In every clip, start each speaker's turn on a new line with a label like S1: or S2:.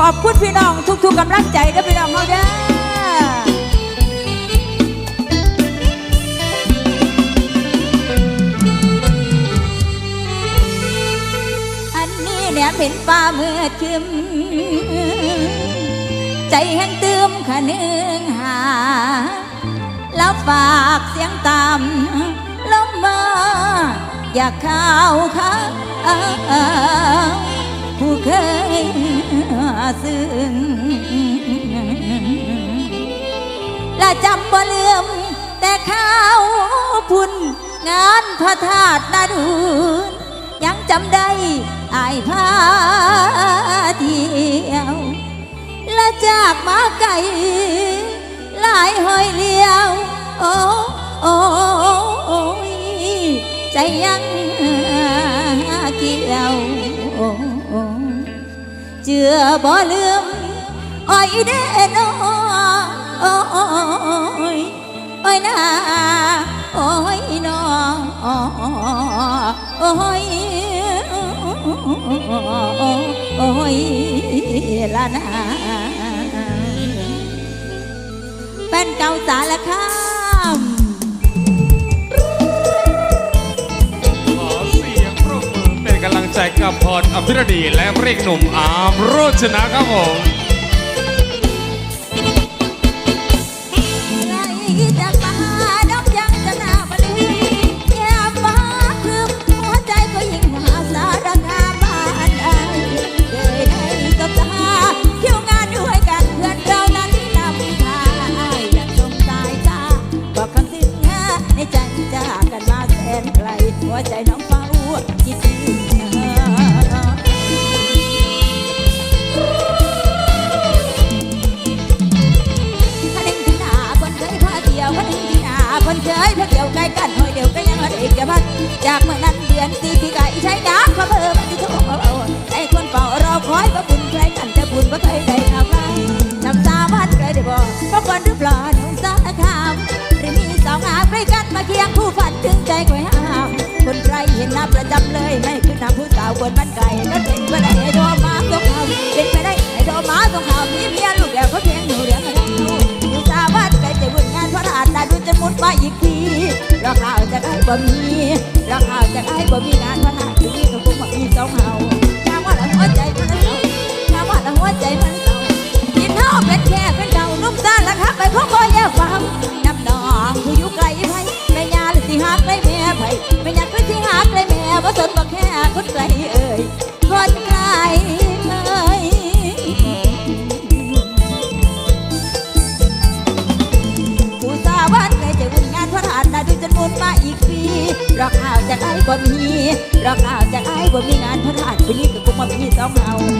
S1: ขอบคุณพี่น้องทุกๆกำลังใจเด้อพี่น้องเฮาเด้ออันนี้เนี่ยเป็นฟ้าเมืดครึมใจแห้งเติมขะนึงหา แล้วฝากเสียงตามลงมา อยากเข้าวข้า ผู้เคยซึ้งและจำบ่ลืมแต่ข้าวพุ่นงานพระธาตุนาดูนยังจำได้อายพาเที่ยวและจากมาไกลหลายหอยเลี้ยว โอ้โอ้โอ้ใจยัง จือบ่ลืมอ้อยเด้อนอโอ้ยโอ้ยนาโอ้ยน้อโอ้ยโอ้ยละนาเป็นเก่าสารคา
S2: รอภิรดีและเรียกหนุ่มอาร์มโรจนะครับผมา
S1: ประจำเลยไม่คือหน้าผู้สาวคนบ้านไก่ก็เป็นไปได้ให้โทรมาส่งข่าวเป็นไปได้ให้โทรมาส่งข่าวมีเมียลูกแล้วเขาเพียงหนูเดียวกันลูกดูสาวัดไปจะวุ่นงานเพราะอาจตาดูจะมุดมาอีกทีรอข่าวจะได้บ่มีรอข่าวจะได้บ่มีงานเพราะอาจจะมีเขาคงมามีสองเฮาถ้าว่าละหัวใจมันเศร้าถ้าว่าละหัวใจมันเศร้ากินเฮาเป็นแค่เป็นเก่านุ่มซ่าละครับไปพบบ่อย่าฟังน้ำนอง ค่คนไกลเอ่ยคนไกลเอ่ยผู้สาวันเคยจะวุ่นงานพราะทานนาดูจนมุนมาอีกปีรอข่าวจากไอ้บ่มีรอข่าวจากไอ้บ่มีงานพราะทานปีนี้ก็คงมามีสองเฮาน้ำว่า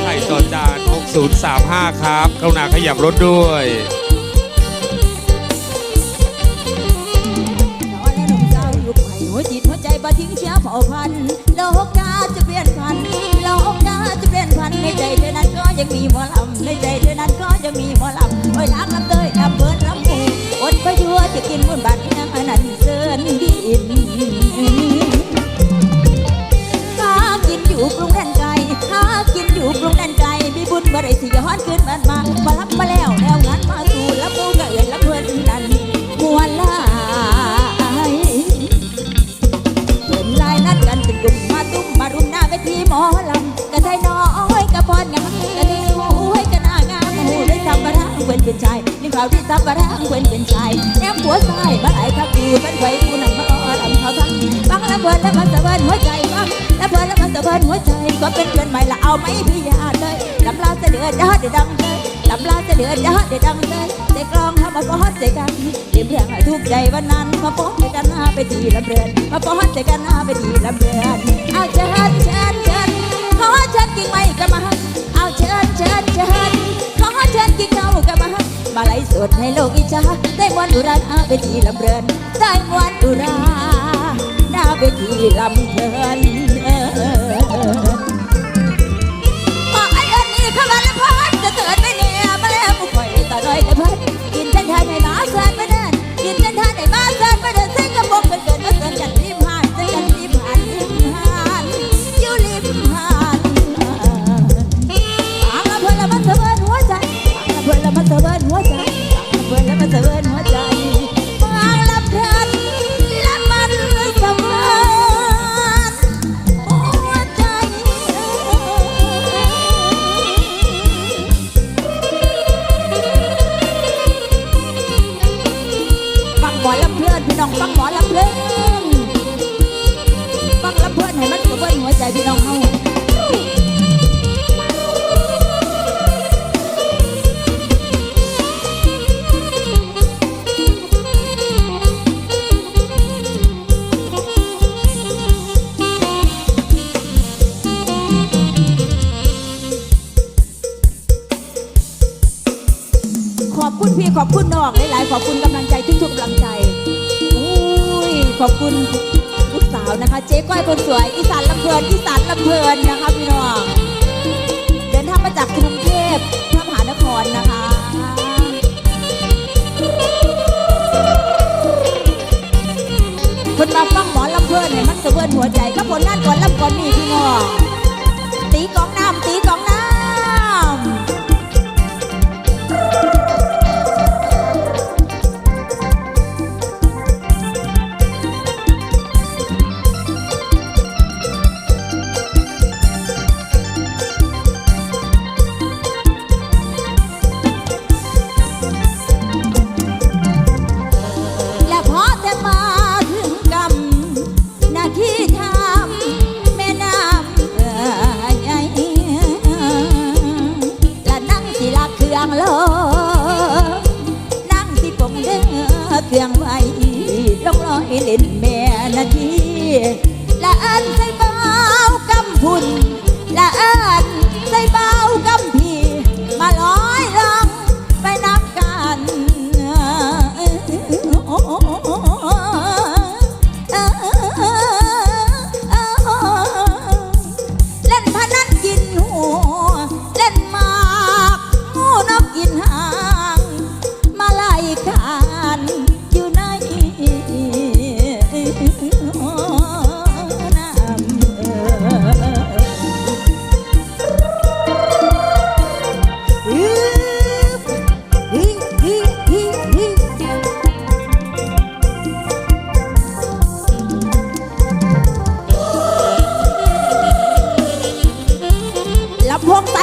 S1: ไข่
S2: จอจาน 6035 ครับกรุณาขยับรถด้วย
S1: นอนและหนุ่มสาวยุคใหม่หัวจิตหัวใจบ่ทิ้งเชื้อเผ่าพันธุ์โลกาจะเปลี่ยนพันธุ์โลกาจะเปลี่ยนพันธุ์ในใจเธอนั้นก็ยังมีหมอลำในใจเธอนั้นก็ยังมีหมอลำโอ้ยรักลำเตยลำเบิดลำพูอดไปชั่วจะกินมุนบัดยังอันนั้นเสินดินหากินอยู่กรุงแดนไกลหา กินอยู่กรุงแดนไกลมีบุญบ่ได้สิย้อนขึ้นมันมามารับมาแล้วแล้วงานมาสู่แล้วมูก็เอ่ยล้วเพื่อนนั้นมวนลายเพื่อนลายนัดกันเป็นกลุ่มมาตุ้มมารุมหน้าเวทีหมอลำกระไทยน้อยกระพรงามกระไทยหูให้กระนางามหูได้ทำมาทางเพื่อนเป็นชายนี่เขาที่ทำมาทางเพื่อนเป็นชายแนมหัวซ้ายมาไหลครับอยู่เป็นไฟผู้นำมา อ้อลำเขาทั้งฟังแล้วเพลินแล้วมันสะเบินหัวใจฟังแล้วเพลินแล้วมันสะเบินหัวใจก็เป็นเพื่อนใหม่ละเอาไหมพี่ยาเลยลำลาเสด็จยอดดังเลยลำลาจะเดือดดาเดือดดังเลยแต่กลองทำมาป้อนใจกันเรียบเรื่องทุกใจวันนั้นมาป้อนใจกันหน้าไปทีลำเรือนมาป้อนใจกันหน้าไปทีลำเรือนเอาเชิญเชิญเชิญขอเชิญกิ่งไม้กันมาเอาเชิญเชิญเชิญขอเชิญกิ่งเงากันมา มาไล่สดให้โลกอิจฉาได้มวนอุราหน้าเวทีลำเรือนได้มวนอุราหน้าเวทีลำเพลิน คุณพี่ขอบคุณน้องหลายๆขอบคุณกำลังใจทุกๆกำลังใจอุ้ยขอบคุณลูกสาวนะคะ เจ๊ก้อยคนสวยอีสานลำเพลินอีสานลำเพลินนะคะพี่น้องเดินทางมาจากกรุงเทพพระมหานครนะคะคนมาฟังหมอลำเพลินให้มันสะเวินหัวใจก็ผลงานก่อนลำก่อนนี่พี่น้อง ล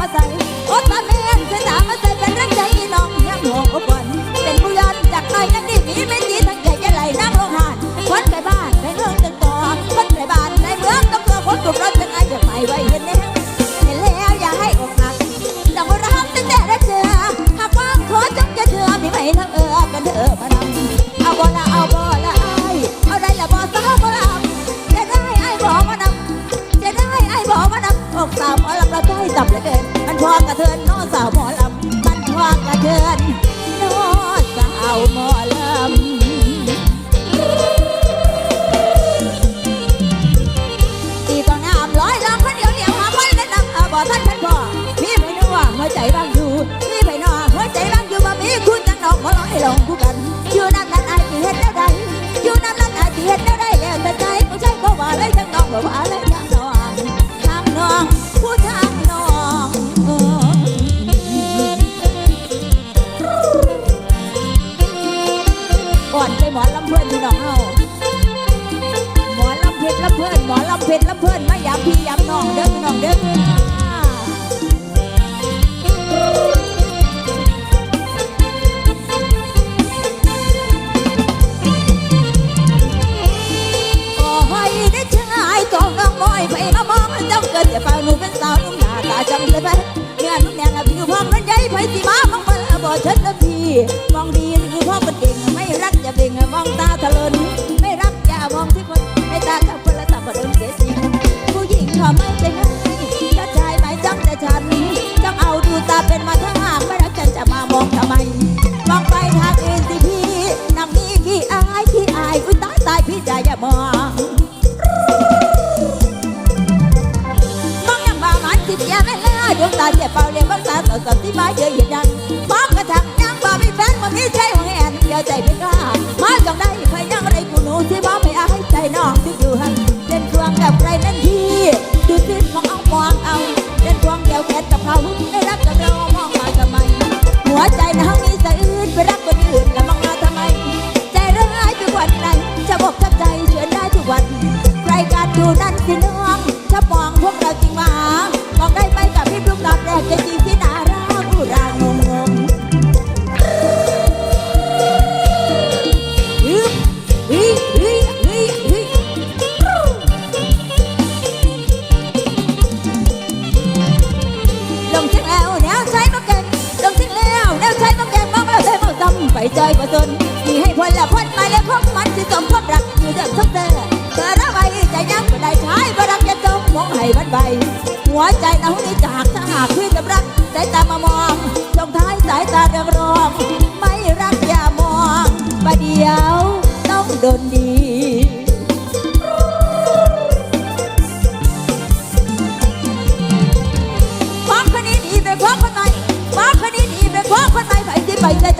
S1: มาใส่โอ้ตา มองเจ้าเกิดจะฟังหนูเป็นสาวนุ่มหน้าตาจำได้ไหมเนื้อนุ่มแดงผิวพองนั้นใหญ่ไผสิมามองมันบ่เชิดละพี่มองดีหรือพ่อมันเก่งไม่รักอย่าเบ่งมองตาทะเลนไม่รักอย่ามองที่คนให้ตากับคนละตาบดนเสียจริผู้หญิงขาไม่ใจง่ายถ้าชายไม่จ้องแต่ฉันจ้องเอาดูตาเป็นมาถ้าหาไม่รักฉันจะมามองทำไม สับที่มาเยอะหย็นยังมองกระทั่งยังบ่มีแฟนบ่มีใจหัวแอนเดียวใจไม่กล้ามาจังได้ใครยังอะไรกูหนูที่บ่ไม่อายใจน้องที่อยู่หันเล่นควงแบบไรนั่นทีดูสิมองเอามองเอาเล่นควงเกี่ยวแขนกับเขาได้รักกับเรามองมาทำไมหัวใจนะมีสะอื่น ให้บันใบหัวใจเรานี่จากถ้าหากพี่กับรักสายตามามองจงท้ายสายตาเรืองรอง ไม่รักอย่ามองประเดี๋ยวต้องโดนดีฟ้องคนนี้ดีไปฟ้องคนใหม่ฟ้องคนนี้ดีไปฟ้องคนใหม่ไปที่ไปจะเจ้าคนเ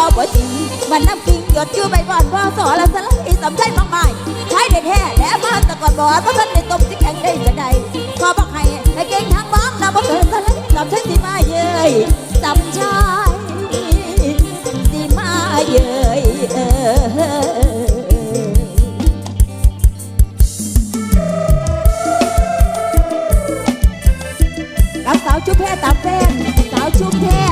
S1: บาบ่จริงมันน้ำกิงหยดอยู่ใบก่อนพ่อสอแล้วสลายสำใจมากมายใช้เด็ดแห่และมาตะกอนบ่อเพราะท่านในต้มที่แข็งได้จะไดขอบอกให้ให้เก่งทั้งบ้องนะบ่เกินสลายสำใจที่มาเย้ยสำใจที่มาเย้ยเออกับสาวชุบแพรตาแฟนสาวชุบแพร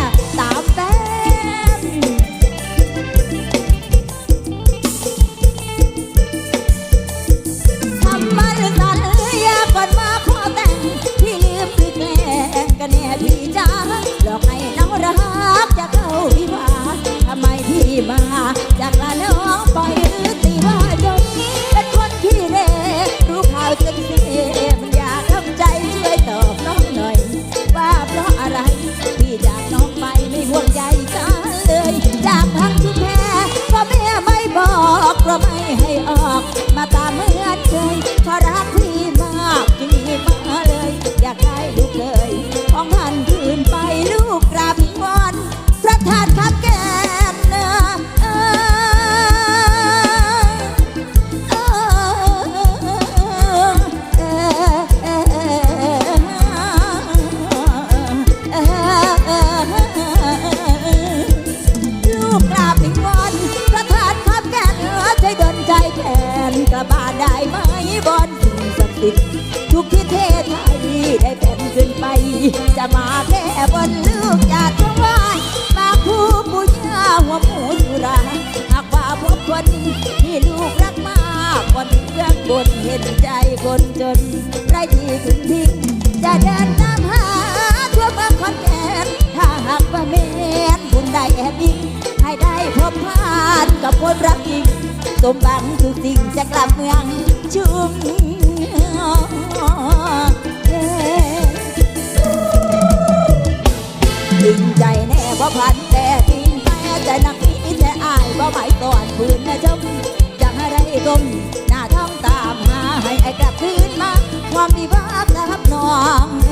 S1: บอนสิ่งศักดิ์สิทธิ์ทุกที่เทศไทยได้เป็นขึ้นไป จะมาแค่บนลูกอยากจะไหวมาคู่ปุญญาหัวหมูสุราหากว่าพบคนที่ลูกรักมากคนเบื้องบนเห็นใจคนจนไรที่ถึงทิ้งจะเดินตามหาทั่วเมืองคอนแก่นถ้าหากว่าแม่นบุญได้แอบยิงให้ได้พบผ่านกับคนรักจริงสมบังทุกสิ่งจะกลับเมืองชุ่ ความมีบาปรับน้อง